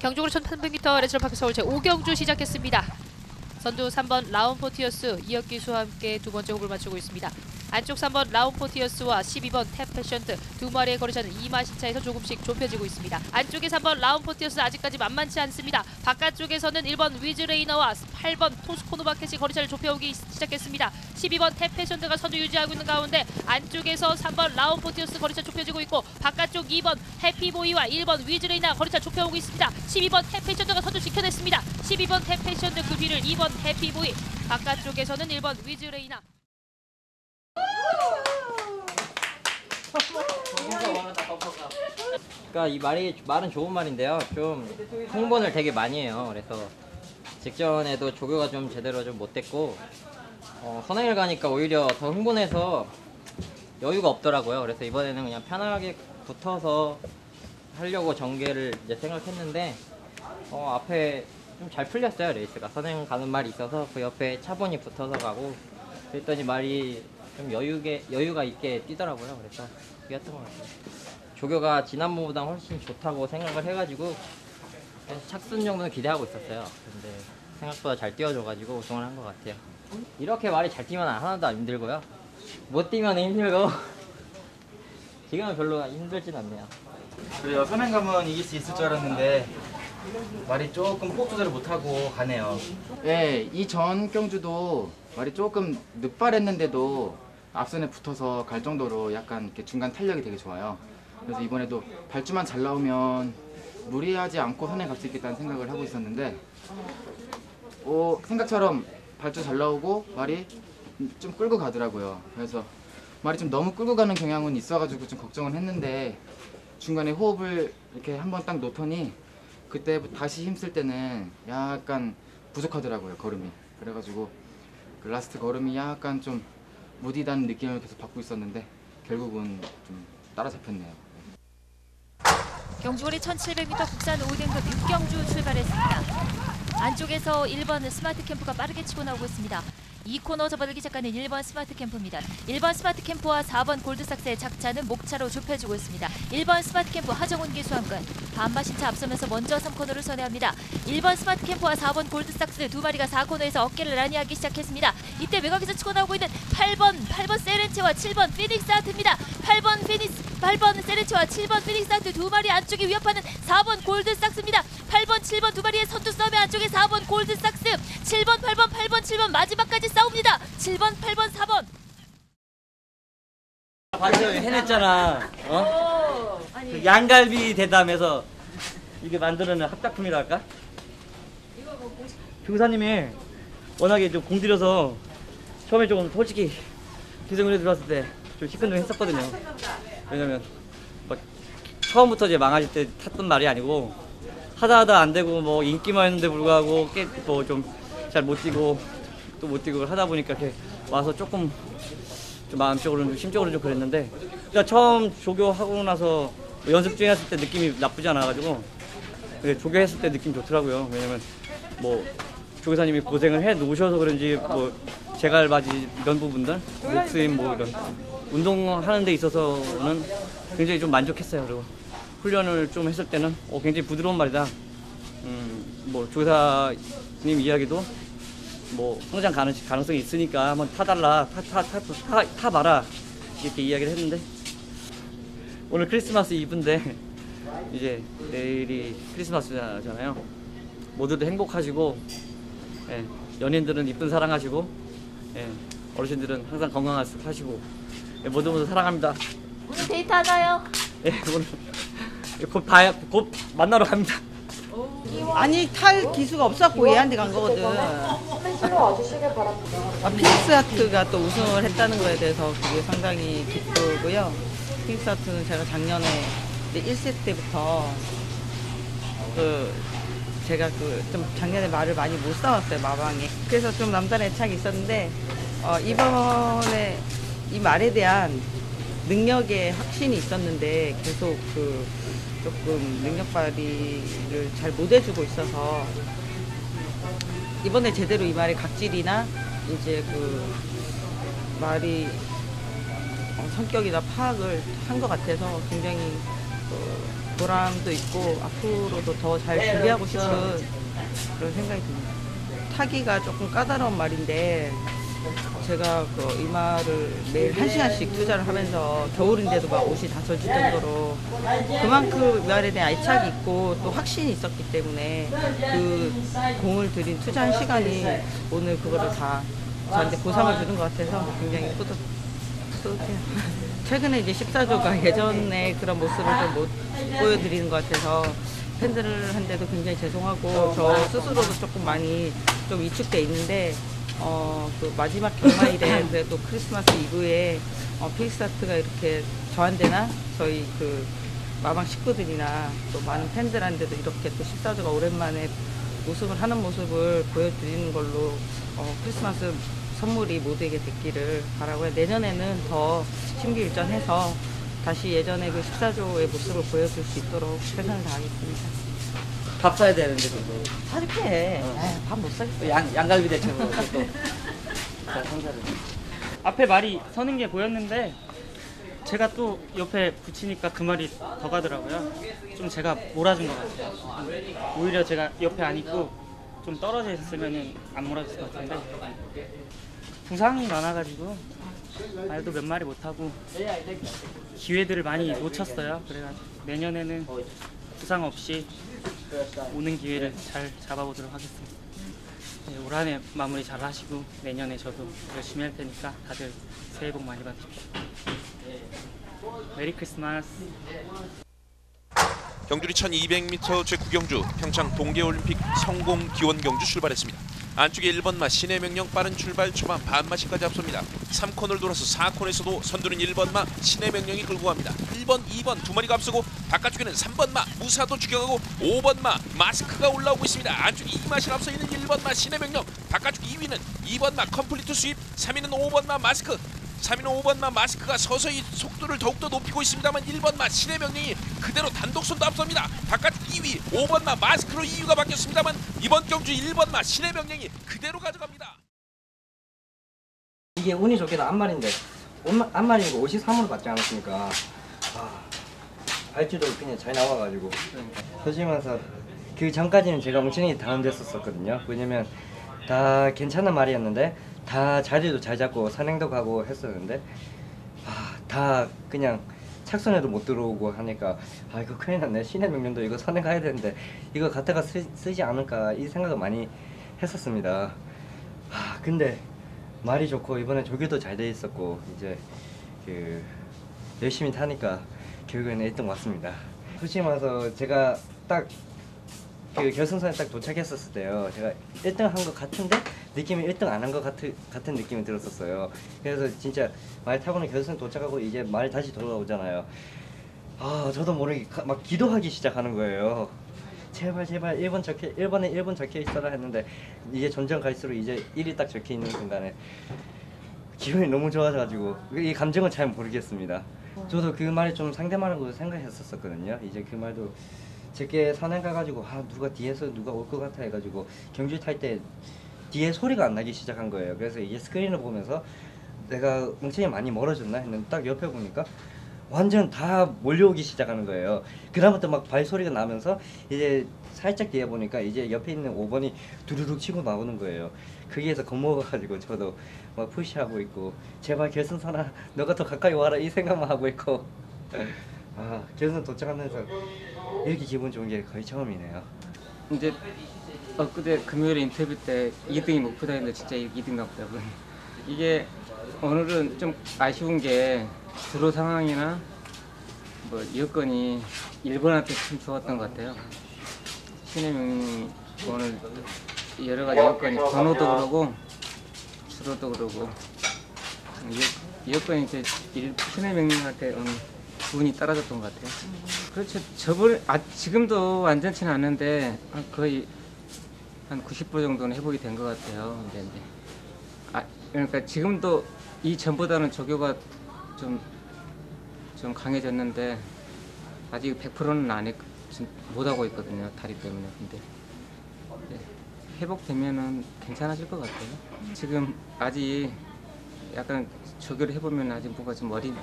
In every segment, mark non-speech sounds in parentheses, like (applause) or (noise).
경주고리 1800m 레저파크 서울 제5경주 시작했습니다. 선두 3번 라운 포티어스 이혁기수와 함께 두 번째 호흡을 맞추고 있습니다. 안쪽 3번 라운포티어스와 12번 탭패션트 두 마리의 거리 차는 2마신 차에서 조금씩 좁혀지고 있습니다. 안쪽에 3번 라운포티어스 아직까지 만만치 않습니다. 바깥쪽에서는 1번 위즈레이너와 8번 토스코노바켓이 거리 차를 좁혀오기 시작했습니다. 12번 탭패션트가 선두 유지하고 있는 가운데 안쪽에서 3번 라운포티어스 거리차 좁혀지고 있고 바깥쪽 2번 해피보이와 1번 위즈레이너 거리차 좁혀오고 있습니다. 12번 탭패션트가 선두 지켜냈습니다. 12번 탭패션트 그 뒤를 2번 해피보이 바깥쪽에서는 1번 위즈레이너 그러니까 이 말이 말은 좋은 말인데요. 좀 홍보를 되게 많이 해요. 그래서 직전에도 조교가 좀 제대로 좀 못됐고 어, 선행을 가니까 오히려 더 흥분해서 여유가 없더라고요. 그래서 이번에는 그냥 편하게 붙어서 하려고 전개를 이제 생각했는데 어, 앞에 좀 잘 풀렸어요 레이스가 선행 가는 말이 있어서 그 옆에 차분히 붙어서 가고 그랬더니 말이 좀 여유게 여유가 있게 뛰더라고요. 그래서 그게였던 것 같아요. 조교가 지난번보다 훨씬 좋다고 생각을 해가지고 착순 정도는 기대하고 있었어요. 근데 생각보다 잘 뛰어줘가지고 우승을 한 것 같아요. 이렇게 말이 잘 뛰면 하나도 안 힘들고요. 못 뛰면 힘들고 (laughs) 지금은 별로 힘들진 않네요. 그래요. 선행감은 이길 수 있을 줄 알았는데 말이 조금 폭 조절을 못하고 가네요. 예, 이전 경주도 말이 조금 늦발했는데도 앞선에 붙어서 갈 정도로 약간 이렇게 중간 탄력이 되게 좋아요. 그래서 이번에도 발주만 잘 나오면 무리하지 않고 선에 갈 수 있겠다는 생각을 하고 있었는데 어, 생각처럼 발주 잘 나오고 말이 좀 끌고 가더라고요. 그래서 말이 좀 너무 끌고 가는 경향은 있어가지고 좀 걱정을 했는데 중간에 호흡을 이렇게 한번 딱 놓더니 그때 다시 힘쓸 때는 약간 부족하더라고요 걸음이 그래가지고 그 라스트 걸음이 약간 좀 무디다는 느낌을 계속 받고 있었는데 결국은 좀 따라잡혔네요. 경주거리 1700m 국산 5등급 6경주 출발했습니다. 안쪽에서 1번 스마트 캠프가 빠르게 치고 나오고 있습니다. 이 코너 접어들기 시작하는 1번 스마트 캠프입니다. 1번 스마트 캠프와 4번 골드삭스의 작차는 목차로 좁혀주고 있습니다. 1번 스마트 캠프 하정훈 기수함권 반마신차 앞서면서 먼저 3코너를 선회합니다. 1번 스마트 캠프와 4번 골드삭스 두 마리가 4코너에서 어깨를 나뉘하기 시작했습니다. 이때 외곽에서 치고 나오고 있는 8번 8번 세렌체와 7번 피닉스 아트입니다. 8번 피닉스 8번 세렌체와 7번 피닉스 아트 두 마리 안쪽에 위협하는 4번 골드삭스입니다. 8번 7번 두 마리의 선두 싸움의 안쪽에 4번 골드삭스 7번 8번 8번 7번 마지막까지 싸웁니다. 7번 8번 4번 완전 해냈잖아. 어? 그 양갈비 대담에서 이게 만드는 합작품이랄까? 교사님이 워낙에 좀 공들여서 처음에 좀 솔직히 기성군에 들어왔을 때 좀 시큰둥했었거든요. 왜냐면 막 처음부터 이제 망하실 때 탔던 말이 아니고 하다 하다 안 되고 뭐 인기만 했는데 불구하고 뭐 좀 잘 못 뛰고 또 못 뛰고 하다 보니까 이렇게 와서 조금 좀 마음적으로는 좀 심적으로 좀 그랬는데 그러니까 처음 조교하고 나서 뭐 연습 중에 했을 때 느낌이 나쁘지 않아가지고 근데 조교했을 때 느낌 좋더라고요. 왜냐면 뭐 조교사님이 고생을 해 놓으셔서 그런지 뭐 제갈바지 이런 부분들 목스임 뭐 이런 운동하는 데 있어서는 굉장히 좀 만족했어요. 그리고 훈련을 좀 했을 때는 어, 굉장히 부드러운 말이다. 음, 뭐 조교사님 이야기도 뭐 성장 가능, 가능성이 있으니까 한번 타달라 타, 타, 타, 타, 타 봐라 이렇게 이야기를 했는데 오늘 크리스마스 이브인데 (laughs) 이제 내일이 크리스마스잖아요 모두들 행복하시고 예, 연인들은 이쁜 사랑하시고 예, 어르신들은 항상 건강하시고 예, 모두 모두 사랑합니다 오늘 데이트 하나요? 예, 오늘 곧 봐야 곧 만나러 갑니다 아니 탈 기수가 없었고 얘한테 간 거거든. 아, 핑크스하트가 또 우승을 했다는 거에 대해서 그게 상당히 기쁘고요. 핑크스하트는 제가 작년에 이제 1세트 때부터 그 제가 그 좀 작년에 말을 많이 못 싸웠어요 마방에. 그래서 좀 남다른 애착이 있었는데 어, 이번에 이 말에 대한 능력에 확신이 있었는데 계속 그 조금 능력 발휘를 잘 못 해주고 있어서 이번에 제대로 이 말의 각질이나 이제 그 말이 어, 성격이나 파악을 한 것 같아서 굉장히 어, 보람도 있고 앞으로도 더 잘 준비하고 싶은 그런 생각이 듭니다. 타기가 조금 까다로운 말인데 제가 그이 말을 매일 한 시간씩 투자를 하면서 겨울인데도 막 옷이 다 젖을 정도로 그만큼 이 말에 대한 애착이 있고 또 확신이 있었기 때문에 그 공을 들인 투자한 시간이 오늘 그거를 다 저한테 보상을 주는 것 같아서 굉장히 뿌듯, 뿌듯해요. (laughs) 최근에 이제 14조가 예전에 그런 모습을 좀 못 보여드리는 것 같아서 팬들한테도 굉장히 죄송하고 저 스스로도 조금 많이 좀 위축돼 있는데 어, 그 마지막 경마일에 (laughs) 그래도 크리스마스 이브에 어, 픽스타트가 이렇게 저한테나 저희 그 마방 식구들이나 또 많은 팬들한테도 이렇게 또 14조가 오랜만에 우승을 하는 모습을 보여드리는 걸로 어, 크리스마스 선물이 모두에게 됐기를 바라고요. 내년에는 더 심기일전해서 다시 예전에 그 14조의 모습을 보여줄 수 있도록 최선을 다하겠습니다. 밥 사야 되는데 그거. 사줄게. 밥못 사겠어. 양 양갈비 대처럼 또. (laughs) 자, 상사를. 앞에 말이 서는 게 보였는데 제가 또 옆에 붙이니까 그 말이 더 가더라고요. 좀 제가 몰아준 것 같아요. 오히려 제가 옆에 안 있고 좀 떨어져 있었으면 안 몰아줬을 것 같은데 부상이 많아가지고 말도 몇 마리 못하고 기회들을 많이 놓쳤어요. 그래가지고 내년에는 부상 없이 오는 기회를 잘 잡아보도록 하겠습니다. 네, 올 한해 마무리 잘 하시고 내년에 저도 열심히 할 테니까 다들 새해 복 많이 받으십시오. 메리 크리스마스. 경주리 1200m 제9경주 평창 동계올림픽 성공 기원 경주 출발했습니다. 안쪽에 1번마 신의 명령 빠른 출발 초반 반마시까지 앞섭니다. 3코너를 돌아서 4코너에서도 선두는 1번마 신의 명령이 끌고 갑니다. 1번, 2번 두 마리가 앞서고 바깥쪽에는 3번마 무사도 추격하고 5번마 마스크가 올라오고 있습니다. 안쪽에 이마시 앞서 있는 1번마 신의 명령 바깥쪽 2위는 2번마 컴플리트 수입 3위는 5번마 마스크 3위는 5번마 마스크가 서서히 속도를 더욱더 높이고 있습니다만 1번마 신의 명령이 그대로 단독 선도 앞섭니다. 바깥쪽 2위 5번마 마스크로 2위가 바뀌었습니다만 이번 경주 1번마 신의 명령이 그대로 가져갑니다. 이게 운이 좋게도 안말인데 안말이고 53으로 받지 않았습니까? 아, 발주도 그냥 잘 나와가지고 솔직히 말해서 그 전까지는 제가 엄청나게 다운됐었거든요 왜냐면 다 괜찮은 말이었는데 다 자리도 잘 잡고 선행도 가고 했었는데 아, 다 그냥 착선에도 못 들어오고 하니까 아 이거 큰일 났네 신의 명령도 이거 선행 가야 되는데 이거 갖다가 쓰, 쓰지 않을까 이 생각을 많이 했었습니다 아 근데 말이 좋고 이번에 조교도 잘 돼 있었고 이제 그 열심히 타니까 결국에는 1등 왔습니다. 솔직히 말해서 제가 딱 그 결승선에 딱 도착했었을 때요. 제가 1등 한 것 같은데 느낌이 1등 안 한것 같은 느낌이 들었었어요. 그래서 진짜 말 타고는 결승 도착하고 이제 말 다시 돌아오잖아요. 아 저도 모르게 가- 막 기도하기 시작하는 거예요. 제발 제발 1번 적혀 1번에 1번 적혀 있어라 했는데 이제 점점 갈수록 이제 1이 딱 적혀 있는 순간에 기분이 너무 좋아져가지고 이 감정은 잘 모르겠습니다. 저도 그 말이 좀 상대말하고 생각했었었거든요. 이제 그 말도 제게 산행 가가지고 아 누가 뒤에서 누가 올 것 같아 해가지고 경주 탈 때 뒤에 소리가 안 나기 시작한 거예요. 그래서 이게 스크린을 보면서 내가 뭉치이 많이 멀어졌나 했는데 딱 옆에 보니까 완전 다 몰려오기 시작하는 거예요. 그다음부터 막 발소리가 나면서 이제 살짝 뒤에 보니까 이제 옆에 있는 5번이 두루룩 치고 나오는 거예요. 거기에서 겁먹어가지고 저도 막 푸시하고 있고 제발 결승선아 너가 더 가까이 와라 이 생각만 하고 있고 (laughs) 아 결승 도착하면서 이렇게 기분 좋은 게 거의 처음이네요. 이제 엊그제 금요일에 인터뷰 때 2등이 목표다 했는데 진짜 2등 나왔더라고요. (laughs) 이게 오늘은 좀 아쉬운 게 드로 상황이나 뭐 여건이 일본한테 좀 좋았던 것 같아요. 신의 명이 오늘 여러 가지 여건이 번호도 그러고 주로도 그러고 여, 여건이 이제 명령한테 오늘 운이 떨어졌던 것 같아요. 그렇죠. 저번 아 지금도 완전치는 않은데 한 거의 한 90% 정도는 회복이 된 것 같아요. 근데 아 그러니까 지금도 이 전보다는 조교가 좀 좀 강해졌는데 아직 100%는 안 했, 못 하고 있거든요. 다리 때문에. 근데 네, 회복되면은 괜찮아질 것 같아요. 지금 아직 약간 조교를 해보면 아직 뭔가 좀 어린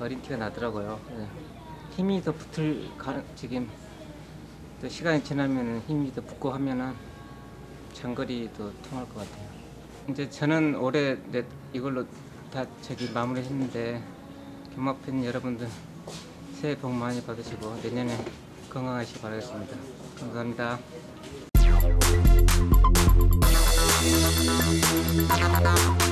어린 티가 나더라고요. 네. 힘이 더 붙을 지금 또 시간이 지나면은 힘이 더 붙고 하면은 장거리도 통할 것 같아요. 이제 저는 올해 이걸로 다 저기 마무리했는데 경마팬 여러분들 새해 복 많이 받으시고 내년에 건강하시기 바라겠습니다. 감사합니다. Thank you.